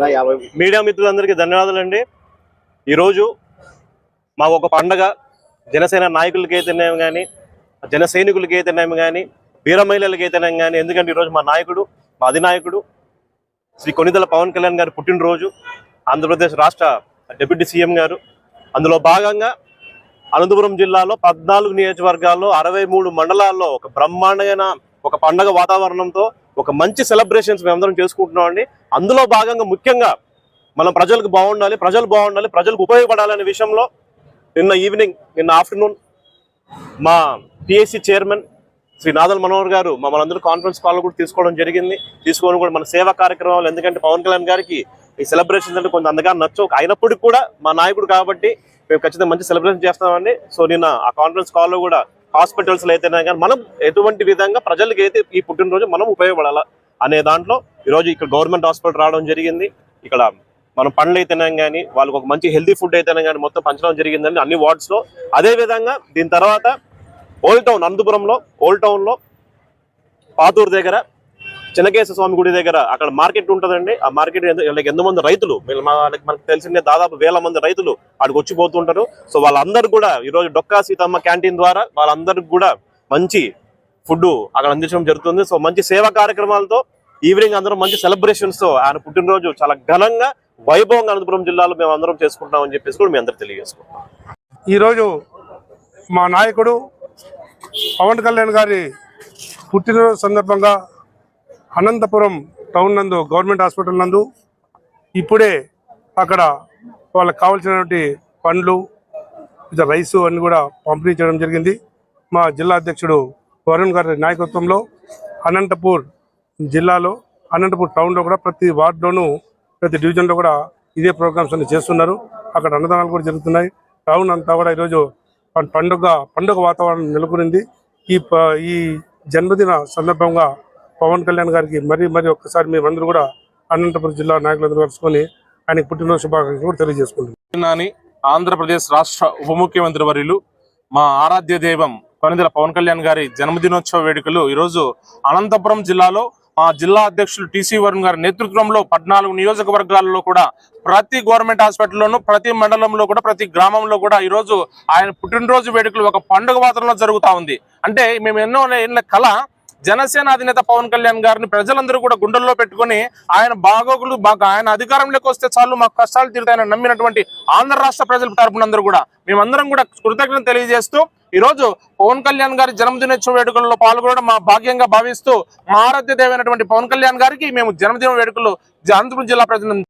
Media మిత్రులందరికీ ధన్యవాదాలండి. ఈరోజు మాకు ఒక పండగ జనసేన నాయకులకి అయితేనేమి కానీ జన సైనికులకి అయితేనేమి కానీ వీర మహిళలకి అయితేనేమి కానీ ఎందుకంటే ఈరోజు మా నాయకుడు మా అధినాయకుడు శ్రీ కొనిదల పవన్ కళ్యాణ్ గారి పుట్టినరోజు ఆంధ్రప్రదేశ్ రాష్ట్ర డిప్యూటీ సీఎం గారు. అందులో భాగంగా అనంతపురం జిల్లాలో పద్నాలుగు నియోజకవర్గాల్లో అరవై మూడు మండలాల్లో ఒక బ్రహ్మాండమైన ఒక పండగ వాతావరణంతో ఒక మంచి సెలబ్రేషన్స్ మేమందరం చేసుకుంటున్నాం అండి అందులో భాగంగా ముఖ్యంగా మనం ప్రజలకు బాగుండాలి ప్రజలు బాగుండాలి ప్రజలకు ఉపయోగపడాలనే విషయంలో నిన్న ఈవినింగ్ నిన్న ఆఫ్టర్నూన్ మా పిఎస్సి చైర్మన్ శ్రీ నాదల్ మనోహర్ గారు మమ్మల్ని అందరూ కాన్ఫరెన్స్ కాల్ కూడా తీసుకోవడం జరిగింది. తీసుకొని కూడా మన సేవా కార్యక్రమాలు ఎందుకంటే పవన్ కళ్యాణ్ గారికి ఈ సెలబ్రేషన్స్ అంటే కొంచెం అందగా నచ్చవు. అయినప్పటికీ కూడా మా నాయకుడు కాబట్టి మేము ఖచ్చితంగా మంచి సెలబ్రేషన్ చేస్తామండి సో నిన్న ఆ కాన్ఫరెన్స్ కాల్లో కూడా హాస్పిటల్స్ అయితేనే కానీ మనం ఎటువంటి విధంగా ప్రజలకి అయితే ఈ పుట్టినరోజు మనం ఉపయోగపడాలా అనే దాంట్లో ఈరోజు ఇక్కడ గవర్నమెంట్ హాస్పిటల్ రావడం జరిగింది. ఇక్కడ మనం పండ్లు అయితేనే కానీ వాళ్ళకి ఒక మంచి హెల్తీ ఫుడ్ అయితేనే కానీ మొత్తం పంచడం జరిగిందండి అన్ని వార్డ్స్లో అదేవిధంగా అదే విధంగా దీని తర్వాత ఓల్డ్ టౌన్ అనంతపురంలో ఓల్డ్ టౌన్లో పాతూరు దగ్గర చిన్నకేశ్వర స్వామి గుడి దగ్గర అక్కడ మార్కెట్ ఉంటుందండి. ఆ మార్కెట్ వీళ్ళకి ఎంతో మంది రైతులు మనకి మనకు తెలిసిన దాదాపు వేల మంది రైతులు అక్కడికి వచ్చి పోతుంటారు. సో వాళ్ళందరూ కూడా ఈ రోజు డొక్కా సీతమ్మ క్యాంటీన్ ద్వారా వాళ్ళందరికి కూడా మంచి ఫుడ్ అక్కడ అందించడం జరుగుతుంది. సో మంచి సేవా కార్యక్రమాలతో ఈవినింగ్ అందరం మంచి సెలబ్రేషన్స్తో ఆయన పుట్టినరోజు చాలా ఘనంగా వైభవంగా అనంతపురం జిల్లాలో మేము అందరం చేసుకుంటామని చెప్పేసి కూడా మీ అందరికి తెలియజేసుకుంటాం ఈరోజు మా నాయకుడు పవన్ కళ్యాణ్ గారి పుట్టినరోజు సందర్భంగా అనంతపురం టౌన్ నందు గవర్నమెంట్ హాస్పిటల్ నందు ఇప్పుడే అక్కడ వాళ్ళకి కావాల్సినటువంటి పండ్లు ఇది రైసు అన్ని కూడా పంపిణీ చేయడం జరిగింది. మా జిల్లా అధ్యక్షుడు వరుణ్ గారి నాయకత్వంలో అనంతపూర్ జిల్లాలో అనంతపూర్ టౌన్లో కూడా ప్రతి వార్డులోనూ ప్రతి డివిజన్లో కూడా ఇదే ప్రోగ్రామ్స్ అన్ని చేస్తున్నారు. అక్కడ అన్నదానాలు కూడా జరుగుతున్నాయి. టౌన్ అంతా కూడా ఈరోజు పండుగ పండుగ వాతావరణం నెలకొనింది. ఈ ప- ఈ జన్మదిన సందర్భంగా పవన్ కళ్యాణ్ గారికి మరి మరి ఒక్కసారి మేమందరూ కూడా అనంతపురం జిల్లా నాయకులందరూ కలుసుకొని ఆయన పుట్టినరోజు శుభాకాంక్షలు కూడా తెలియజేసుకుంటున్నాం. ఆంధ్రప్రదేశ్ రాష్ట్ర ఉప ముఖ్యమంత్రి వర్యులు మా ఆరాధ్య దైవం కొనిదెల పవన్ కళ్యాణ్ గారి జన్మదినోత్సవ వేడుకలు ఈరోజు అనంతపురం జిల్లాలో మా జిల్లా అధ్యక్షులు టీసీ వరుణ్ గారి నేతృత్వంలో పద్నాలుగు నియోజకవర్గాలలో కూడా ప్రతి గవర్నమెంట్ హాస్పిటల్లోనూ ప్రతి మండలంలో కూడా ప్రతి గ్రామంలో కూడా ఈరోజు ఆయన పుట్టినరోజు వేడుకలు ఒక పండుగ వాతావరణంలో జరుగుతా ఉంది. అంటే మేము ఎన్నో ఏళ్ళ కళ జనసేన అధినేత పవన్ కళ్యాణ్ గారిని ప్రజలందరూ కూడా గుండెల్లో పెట్టుకొని ఆయన బాగోగులు బాగా ఆయన అధికారంలోకి వస్తే చాలు మాకు కష్టాలు తీరుతాయని నమ్మినటువంటి ఆంధ్ర రాష్ట్ర ప్రజల తరపునందరూ కూడా మేమందరం కూడా కృతజ్ఞత తెలియజేస్తూ ఈ రోజు పవన్ కళ్యాణ్ గారి జన్మదినోత్సవ వేడుకల్లో పాల్గొనడం మా భాగ్యంగా భావిస్తూ మా ఆరాధ్య దేవైనటువంటి పవన్ కళ్యాణ్ గారికి మేము జన్మదిన వేడుకలు ఆంధ్రప్రదేశ్ జిల్లా ప్రజలను